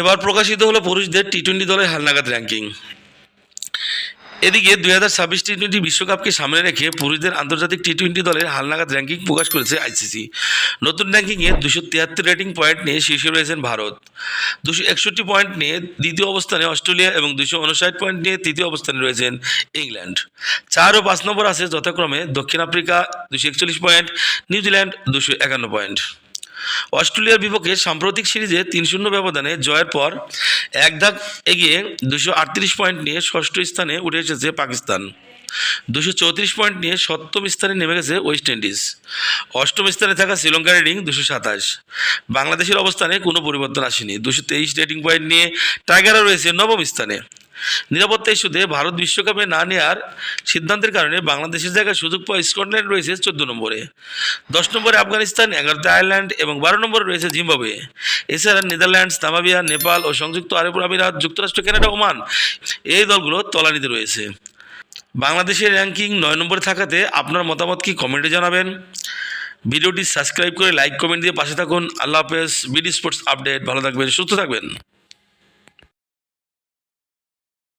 এবার প্রকাশিত হলো পুরুষদের টি টোয়েন্টি দলের হালনাগাদ র্যাঙ্কিং এদিকে দুই হাজার ছাব্বিশ টি টোয়েন্টি বিশ্বকাপকে সামনে রেখে পুরুষদের আন্তর্জাতিক টি টোয়েন্টি দলের হালনাগাদ র্যাঙ্কিং প্রকাশ করেছে আইসিসি নতুন র্যাঙ্কিংয়ে দুশো তিয়াত্তর রেটিং পয়েন্ট নিয়ে শীর্ষে রয়েছেন ভারত। দুশো একষট্টি পয়েন্ট নিয়ে দ্বিতীয় অবস্থানে অস্ট্রেলিয়া এবং দুশো উনষাট পয়েন্ট নিয়ে তৃতীয় অবস্থানে রয়েছেন ইংল্যান্ড। চার ও পাঁচ নম্বর আছে যথাক্রমে দক্ষিণ আফ্রিকা দুশো একচল্লিশ পয়েন্ট নিউজিল্যান্ড দুশো একান্ন পয়েন্ট অস্ট্রেলিয়ার বিপক্ষে সাম্প্রতিক সিরিজে তিন শূন্য ব্যবধানে জয়ের পর এক ধাপ এগিয়ে দুশো আটত্রিশ পয়েন্ট নিয়ে ষষ্ঠ স্থানে উঠে এসেছে পাকিস্তান। দুশো চৌত্রিশ পয়েন্ট নিয়ে সপ্তম স্থানে নেমে গেছে ওয়েস্ট ইন্ডিজ। অষ্টম স্থানে থাকা শ্রীলঙ্কার রেটিং দুশো সাতাশ। বাংলাদেশের অবস্থানে কোনো পরিবর্তন আসেনি। দুশো তেইশ রেটিং পয়েন্ট নিয়ে টাইগাররা রয়েছে নবম স্থানে। নিরাপত্তা ইস্যুতে ভারত বিশ্বকাপে না নেওয়ার সিদ্ধান্তের কারণে বাংলাদেশের জায়গায় সুযোগ পাওয়া স্কটল্যান্ড রয়েছে চোদ্দ নম্বরে। দশ নম্বরে আফগানিস্তান, এগারোতে আয়ারল্যান্ড এবং বারো নম্বরে রয়েছে জিম্বাবুয়ে। এছাড়া নেদারল্যান্ডস, নামাবিয়া, নেপাল ও সংযুক্ত আরব আমিরাত, যুক্তরাষ্ট্র, কানাডা, ওমান এই দলগুলো তলানিতে রয়েছে। বাংলাদেশের র্যাঙ্কিং নয় নম্বরে থাকাতে আপনার মতামত কি কমেন্টে জানাবেন। ভিডিওটি সাবস্ক্রাইব করে লাইক, কমেন্ট দিয়ে পাশে থাকুন। আল্লাহ হাফেজ। BD sports update. ভালো থাকবেন, সুস্থ থাকবেন।